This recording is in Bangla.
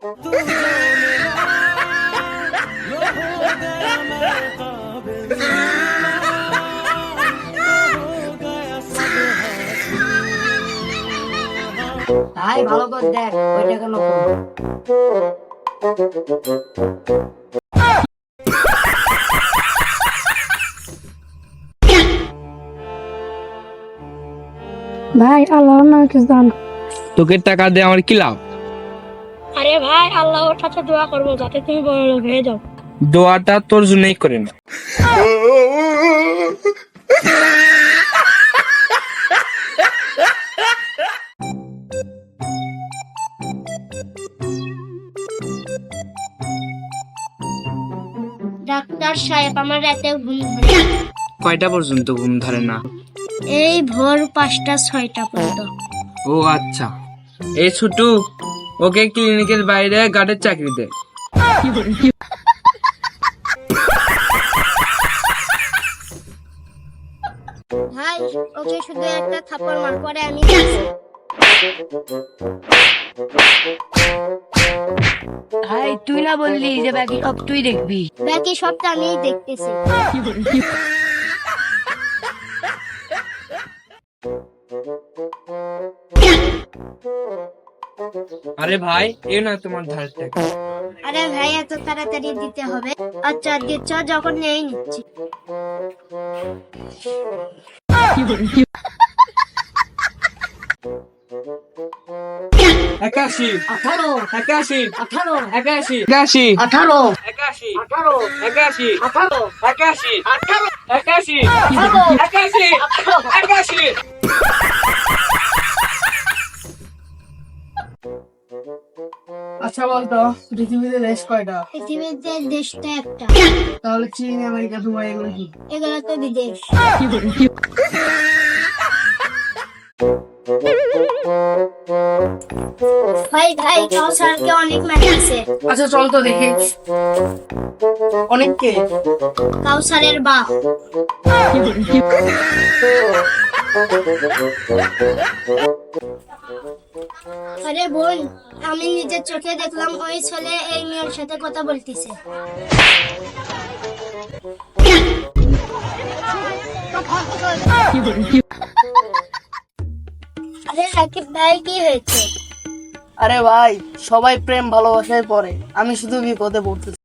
তাই ভালো করে দেখ ওইটা কেন ভাই আল্লাহ নামে কিছু তোকে টাকা দিয়ে আমার কি লাভ? আরে ভাই আল্লাহর কাছে দোয়া করব যাতে তুমি বড় লোক হয়ে যাও। দোয়াটা তোর জন্যই করে না। ডাক্তার সাহেব আমার রাতে ঘুম ধরে কয়টা পর্যন্ত ঘুম ধরে না? এই ভোর পাঁচটা ছয়টা পর্যন্ত। ও আচ্ছা। এই ছুটু ওকে ক্লিনিকের বাইরে গার্ডের চাকরি দে ভাই ওকে শুধু একটা থাপ্পড় মার পরে আমি ভাই তুই না বললি যে বাকি সব তুই দেখবি। বাকি সবটা আমিই দেখতেছি। আরে ভাই এ না তোমার ধারের টাকা আরে ভাই এত তাড়াতাড়ি দিতে হবে। আচ্ছা দিচ্ছ যখন নেই নিচ্ছি। একাশি। আঠারো। একাশি। আঠারো। একাশি। একাশি। আঠারো। একাশি। আঠারো। একাশি। আঠারো। একাশি। আঠারো। একাশি। আঠারো। একাশি। একাশি। আচ্ছা বলতো পৃথিবীতে দেশ কয়টা? পৃথিবীতে দেশটা একটা। তাহলে চীন আমেরিকা দুবাই এগুলো কি? এগুলো তো বিদেশ। ভাই ভাই কাউসারকে অনেক মারিয়েছে আচ্ছা চল তো দেখি। অনেককে? কাউসারের বাপ আরে বোন, আমি নিজের চোখে দেখলাম ওই ছেলে এই মেয়ের সাথে কথা বলতেছে। আরে সাকিব ভাই, কি হয়েছে? আরে ভাই, সবাই প্রেম ভালোবাসায় পড়ে। আমি শুধু বিপদে পড়তেছি।